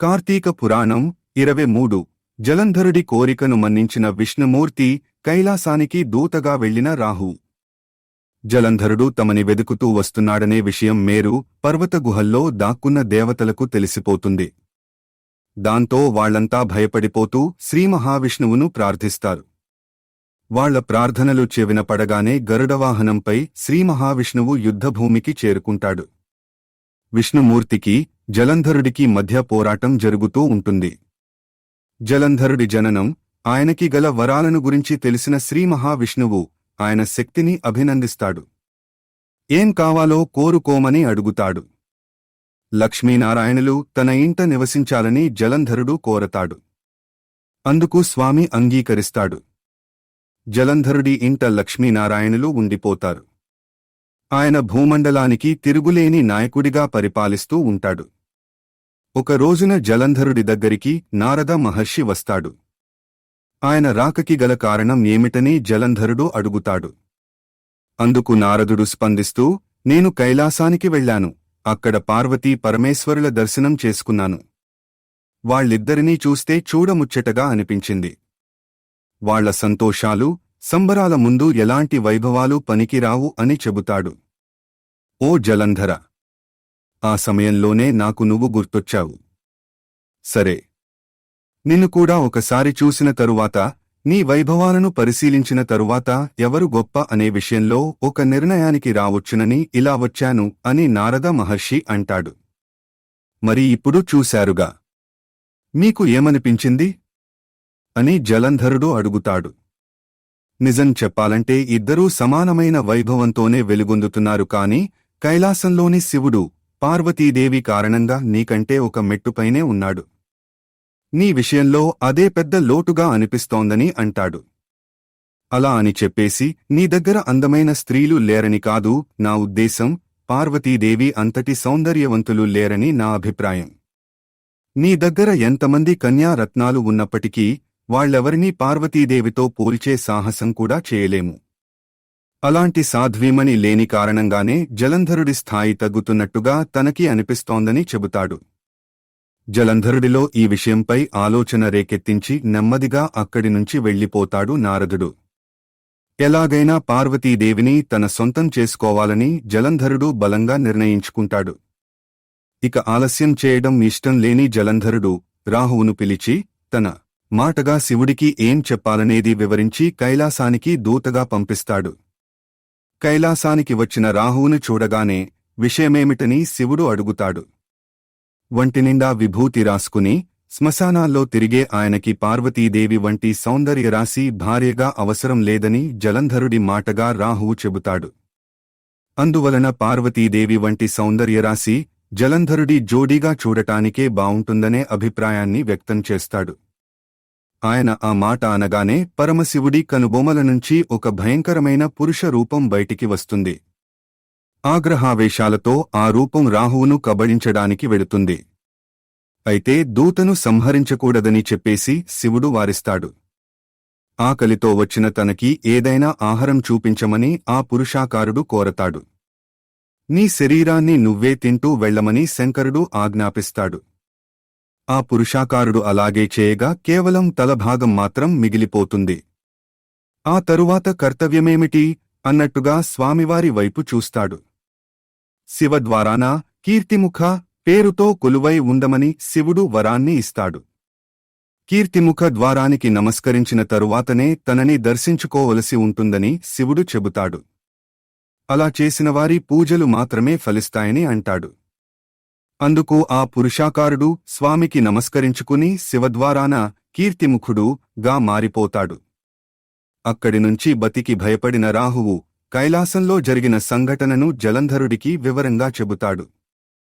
కార్తీక పురాణం ఇరవై మూడు. జలంధరుడి కోరికను మన్నించిన విష్ణుమూర్తి కైలాసానికి దూతగా వెళ్ళిన రాహు. జలంధరుడు తమని వెదుకుతూ వస్తున్నాడనే విషయం మేరు పర్వత గుహల్లో దాక్కున్న దేవతలకు తెలిసిపోతుంది. దాంతో వాళ్ళంతా భయపడిపోతూ శ్రీమహావిష్ణువును ప్రార్థిస్తారు. వాళ్ళ ప్రార్థనలు చెవిన పడగానే గరుడవాహనంపై శ్రీమహావిష్ణువు యుద్ధభూమికి చేరుకుంటాడు. విష్ణుమూర్తికి జలంధరుడికి మధ్య పోరాటం జరుగుతూ ఉంటుంది. జలంధరుడి జననం ఆయనకి గల వరాలను గురించి తెలిసిన శ్రీ మహావిష్ణువు ఆయన శక్తిని అభినందిస్తాడు. ఏం కావాలో కోరుకోమని అడుగుతాడు. లక్ష్మీనారాయణులు తన ఇంట నివసించాలని జలంధరుడు కోరతాడు. అందుకు స్వామి అంగీకరిస్తాడు. జలంధరుడి ఇంట లక్ష్మీనారాయణులు ఉండిపోతారు. ఆయన భూమండలానికి తిరుగులేని నాయకుడిగా పరిపాలిస్తూ ఉంటాడు. ఒక రోజున జలంధరుడి దగ్గరికి నారద మహర్షి వస్తాడు. ఆయన రాకకి గల కారణం ఏమిటని జలంధరుడు అడుగుతాడు. అందుకు నారదుడు స్పందిస్తూ నేను కైలాసానికి వెళ్ళాను. అక్కడ పార్వతీ పరమేశ్వరుల దర్శనం చేసుకున్నాను. వాళ్ళిద్దరినీ చూస్తే చూడముచ్చటగా అనిపించింది. వాళ్ళ సంతోషాలు సంబరాల ముందు ఎలాంటి వైభవాలు పనికిరావు అని చెబుతాడు. ఓ జలంధర! ఆ సమయంలోనే నాకు నువ్వు గుర్తొచ్చావు. సరే. నిన్ను కూడా ఒకసారి చూసిన తరువాత నీ వైభవాలను పరిశీలించిన తరువాత ఎవరు గొప్ప అనే విషయంలో ఒక నిర్ణయానికి రావచ్చునని ఇలా వచ్చాను అని నారద మహర్షి అంటాడు. మరి ఇప్పుడు చూశారుగా. మీకు ఏమనిపించింది? అని జలంధరుడు అడుగుతాడు. నిజం చెప్పాలంటే ఇద్దరూ సమానమైన వైభవంతోనే వెలుగొందుతున్నారు కాని కైలాసంలోని శివుడు పార్వతీదేవి కారణంగా నీకంటే ఒక మెట్టుపైనే ఉన్నాడు. నీ విషయంలో అదే పెద్ద లోటుగా అనిపిస్తోందని అంటాడు. అలా అని చెప్పేసి నీ దగ్గర అందమైన స్త్రీలు లేరని కాదు నా ఉద్దేశం పార్వతీదేవి అంతటి సౌందర్యవంతులు లేరని నా అభిప్రాయం. నీ దగ్గర ఎంతమంది కన్యారత్నాలు ఉన్నప్పటికీ వాళ్ళెవరినీ పార్వతీదేవితో పోల్చే సాహసం కూడా చేయలేము. అలాంటి సాధ్వీమణి లేని కారణంగానే జలంధరుడి స్థాయి తగ్గుతున్నట్టుగా తనకి అనిపిస్తోందని చెబుతాడు. జలంధరుడిలో ఈ విషయంపై ఆలోచన రేకెత్తించి నెమ్మదిగా అక్కడి నుంచి వెళ్ళిపోతాడు నారదుడు. ఎలాగైనా పార్వతీదేవిని తన సొంతం చేసుకోవాలని జలంధరుడు బలంగా నిర్ణయించుకుంటాడు. ఇక ఆలస్యం చేయడం ఇష్టం లేని జలంధరుడు రాహువును పిలిచి తన మాటగా శివుడికి ఏం చెప్పాలనేది వివరించి కైలాసానికి దూతగా పంపిస్తాడు. కైలాసానికి వచ్చిన రాహువును చూడగానే విషయమేమిటని శివుడు అడుగుతాడు. వంటినిండా విభూతి రాసుకుని శ్మశానాల్లో తిరిగే ఆయనకి పార్వతీదేవి వంటి సౌందర్యరాశి భార్యగా అవసరం లేదని జలంధరుడి మాటగా రాహువు చెబుతాడు. అందువలన పార్వతీదేవి వంటి సౌందర్యరాశి జలంధరుడి జోడీగా చూడటానికే బావుంటుందనే అభిప్రాయాన్ని వ్యక్తం చేస్తాడు. ఆయన ఆ మాట అనగానే పరమశివుడి కనుబొమల నుంచి ఒక భయంకరమైన పురుష రూపం బయటికి వస్తుంది. ఆగ్రహావేశాలతో ఆ రూపం రాహువును కబడించడానికి వెళుతుంది. అయితే దూతను సంహరించకూడదని చెప్పేసి శివుడు వారిస్తాడు. ఆకలితో వచ్చిన తనకి ఏదైనా ఆహారం చూపించమని ఆ పురుషాకారుడు కోరతాడు. నీ శరీరాన్ని నువ్వే తింటూ వెళ్ళమని శంకరుడు ఆజ్ఞాపిస్తాడు. ఆ పురుషాకారుడు అలాగే చేయగా కేవలం తలభాగం మాత్రం మిగిలిపోతుంది. ఆ తరువాత కర్తవ్యమేమిటి? అన్నట్టుగా స్వామివారి వైపు చూస్తాడు. శివద్వారాన? కీర్తిముఖ పేరుతో కొలువై ఉండమని శివుడు వరాన్ని ఇస్తాడు. కీర్తిముఖ ద్వారానికి నమస్కరించిన తరువాతనే తనని దర్శించుకోవలసి ఉంటుందని శివుడు చెబుతాడు. అలా చేసినవారి పూజలు మాత్రమే ఫలిస్తాయని అంటాడు. అందుకు ఆ పురుషాకారుడు స్వామికి నమస్కరించుకుని శివద్వారాన కీర్తిముఖుడు గా మారిపోతాడు. అక్కడినుంచి బతికి భయపడిన రాహువు కైలాసంలో జరిగిన సంఘటనను జలంధరుడికి వివరంగా చెబుతాడు.